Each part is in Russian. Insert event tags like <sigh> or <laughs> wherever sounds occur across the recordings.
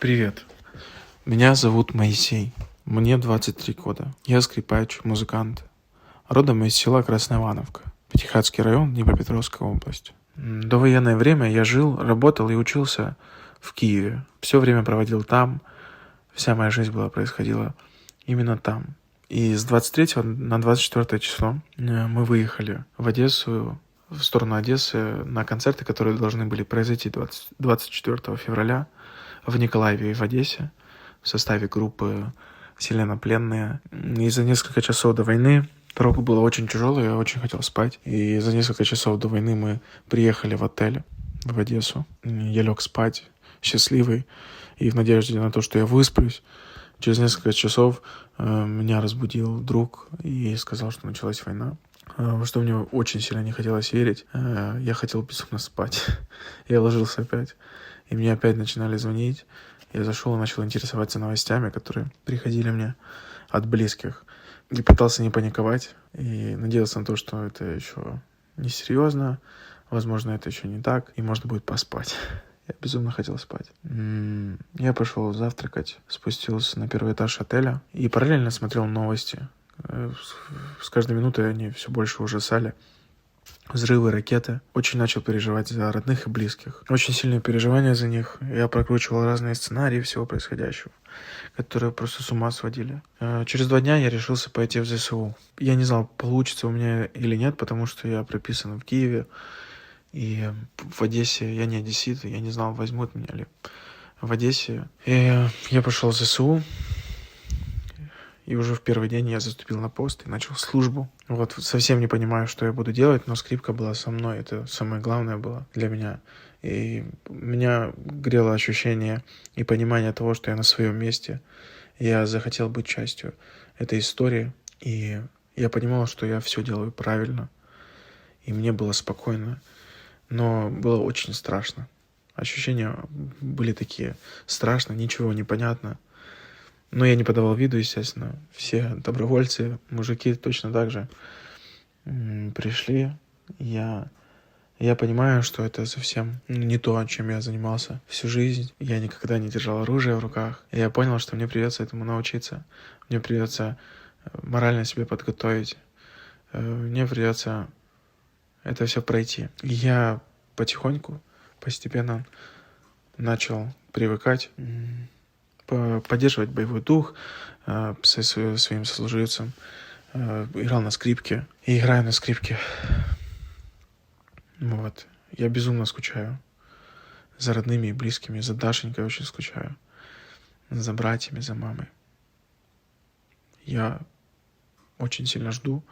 Привет. Меня зовут Моисей. Мне 23 года. Я скрипач, музыкант. Родом из села Красная Ивановка, Пятихатский район, Днепропетровская область. До военное время я жил, работал и учился в Киеве. Все время проводил там. Вся моя жизнь была происходила именно там. И с 23 на 24 число э, мы выехали в Одессу, в сторону Одессы, на концерты, которые должны были произойти 20 24 февраля в Николаеве и в Одессе в составе группы «Селена пленные». И за несколько часов до войны дорога была очень тяжелая, я очень хотел спать. И за несколько часов до войны мы приехали в отель в Одессу. Я лег спать, счастливый, и в надежде на то, что я высплюсь. Через несколько часов э, меня разбудил друг и сказал, что началась война. Э, Во что мне очень сильно не хотелось верить. Э, Я хотел безумно спать. <laughs> Я ложился опять. И мне опять начинали звонить. Я зашел и начал интересоваться новостями, которые приходили мне от близких. И пытался не паниковать. И надеялся на то, что это еще не серьезно. Возможно, это еще не так. И можно будет поспать. <laughs> Я безумно хотел спать. М, Я пошел завтракать, спустился на первый этаж отеля и параллельно смотрел новости. Э, с- каждой минутой они все больше ужасали. Взрывы, ракеты. Очень начал переживать за родных и близких. Очень сильные переживания за них. Я прокручивал разные сценарии всего происходящего, которые просто с ума сводили. Э, Через два дня я решился пойти в ЗСУ. Я не знал, получится у меня или нет, потому что я прописан в Киеве. И в Одессе я не одессит, я не знал, возьмут меня ли в Одессе. И я пошел в ЗСУ, и уже в первый день я заступил на пост и начал службу. Вот совсем не понимаю, что я буду делать, но скрипка была со мной, это самое главное было для меня. И меня грело ощущение и понимание того, что я на своем месте. Я захотел быть частью этой истории, и я понимал, что я все делаю правильно. И мне было спокойно, но было очень страшно. Ощущения были такие страшно, ничего не понятно. Но я не подавал виду, естественно. Все добровольцы, мужики точно так же пришли. Я, я понимаю, что это совсем не то, чем я занимался всю жизнь. Я никогда не держал оружие в руках. И я понял, что мне придется этому научиться. Мне придется э, морально себя подготовить. Э, Мне придется это все пройти. Я потихоньку, постепенно начал привыкать, поддерживать боевой дух э, со сво- своим сослуживцем. Э, Играл на скрипке и играю на скрипке. Вот. Я безумно скучаю за родными и близкими, за Дашенькой очень скучаю, за братьями, за мамой. Я очень сильно жду,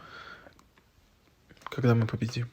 когда мы победим.